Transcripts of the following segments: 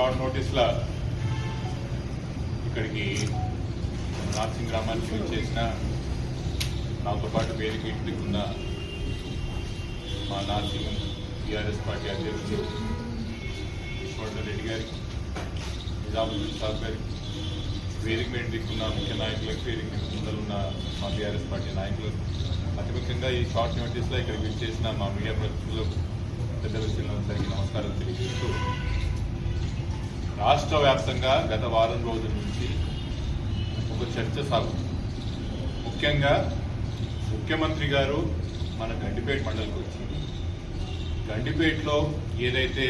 Short నోటీస్ల? ఇక్కడికి నార్సింగ్ గ్రామానికి వచ్చేసిన నాతో పాటు వేదిక ఇంటికి ఉన్న మా నార్సింగ్ టీఆర్ఎస్ పార్టీ అధ్యక్షుడు విశ్వవర్ధన్ రెడ్డి గారికి నిజాముద్దీన్ సాబ్ గారికి వేదిక మీద దిక్కున్న ముఖ్య నాయకులకు వేదిక ముందరున్న మా టీఆర్ఎస్ పార్టీ నాయకులకు అతి ముఖ్యంగా ఈ షార్ట్ నోటీస్లో ఇక్కడికి విచ్చేసిన మా మీడియా ప్రతినిధులకు విషయంలో అందరికీ నమస్కారం తెలియజేస్తూ రాష్ట్ర వ్యాప్తంగా గత వారం రోజుల నుంచి ఒక చర్చ సాగుతుంది. ముఖ్యంగా ముఖ్యమంత్రి గారు మన గండిపేట మండలికి వచ్చి గండిపేటలో ఏదైతే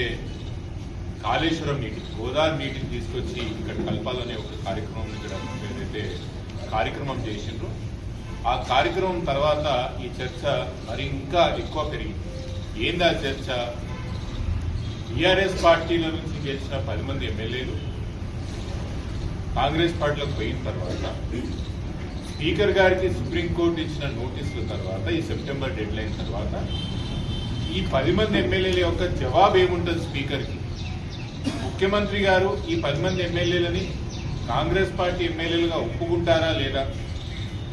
కాళేశ్వరం నీటి గోదావరి నీటిని తీసుకొచ్చి ఇక్కడ కలపాలనే ఒక కార్యక్రమం ఇక్కడ ఏదైతే కార్యక్రమం చేసిండ్రో ఆ కార్యక్రమం తర్వాత ఈ చర్చ మరి ఇంకా ఎక్కువ పెరిగింది. ఏందా చర్చ? టీఆర్ఎస్ పార్టీల నుంచి గెలిచిన పది మంది ఎమ్మెల్యేలు కాంగ్రెస్ పార్టీలోకి పోయిన తర్వాత స్పీకర్ గారికి సుప్రీంకోర్టు ఇచ్చిన నోటీసుల తర్వాత ఈ సెప్టెంబర్ డెడ్ లైన్ తర్వాత ఈ పది మంది ఎమ్మెల్యేల యొక్క జవాబు ఏముంటుంది స్పీకర్కి? ముఖ్యమంత్రి గారు ఈ పది మంది ఎమ్మెల్యేలని కాంగ్రెస్ పార్టీ ఎమ్మెల్యేలుగా ఒప్పుకుంటారా లేదా?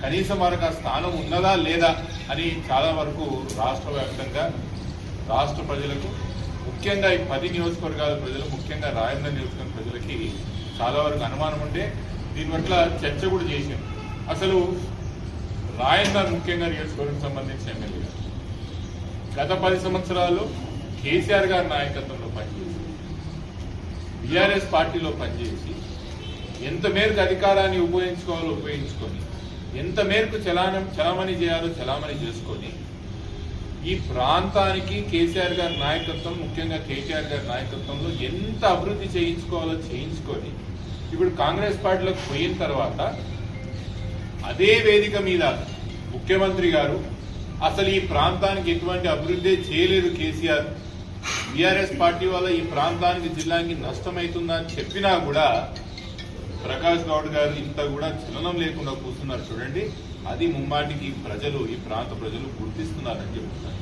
కనీసం వారికి ఆ స్థానం ఉన్నదా లేదా అని చాలా వరకు రాష్ట్ర వ్యాప్తంగా రాష్ట్ర ప్రజలకు ముఖ్యంగా ఈ పది నియోజకవర్గాల ప్రజలు ముఖ్యంగా రాయన్న నియోజకవర్గ ప్రజలకి చాలా వరకు అనుమానం ఉంటే దీని పట్ల చర్చ కూడా చేశాం అసలు రాయన్న ముఖ్యంగా నియోజకవర్గం సంబంధించిన ఎమ్మెల్యే గారు. గత పది సంవత్సరాలు కేసీఆర్ గారి నాయకత్వంలో పనిచేసి బీఆర్ఎస్ పార్టీలో పనిచేసి ఎంత మేరకు అధికారాన్ని ఉపయోగించుకోవాలో ఉపయోగించుకొని ఎంత మేరకు చలానం చలామణి చేయాలో చలామణి చేసుకొని ఈ ప్రాంతానికి కేసీఆర్ గారి నాయకత్వం ముఖ్యంగా కేటీఆర్ గారి నాయకత్వంలో ఎంత అభివృద్ధి చేయించుకోవాలో చేయించుకొని ఇప్పుడు కాంగ్రెస్ పార్టీలోకి పోయిన తర్వాత అదే వేదిక మీద ముఖ్యమంత్రి గారు అసలు ఈ ప్రాంతానికి ఎటువంటి అభివృద్ధి చేయలేదు కేసీఆర్. బీఆర్ఎస్ పార్టీ వల్ల ఈ ప్రాంతానికి జిల్లాకి నష్టమవుతుందని చెప్పినా కూడా ప్రకాష్ గౌడ్ గారు ఇంత కూడా చలనం లేకుండా కూర్చున్నారు చూడండి అది ముమ్మాటికి ప్రజలు ఈ ప్రాంత ప్రజలు గుర్తిస్తున్నారని చెప్తున్నారు.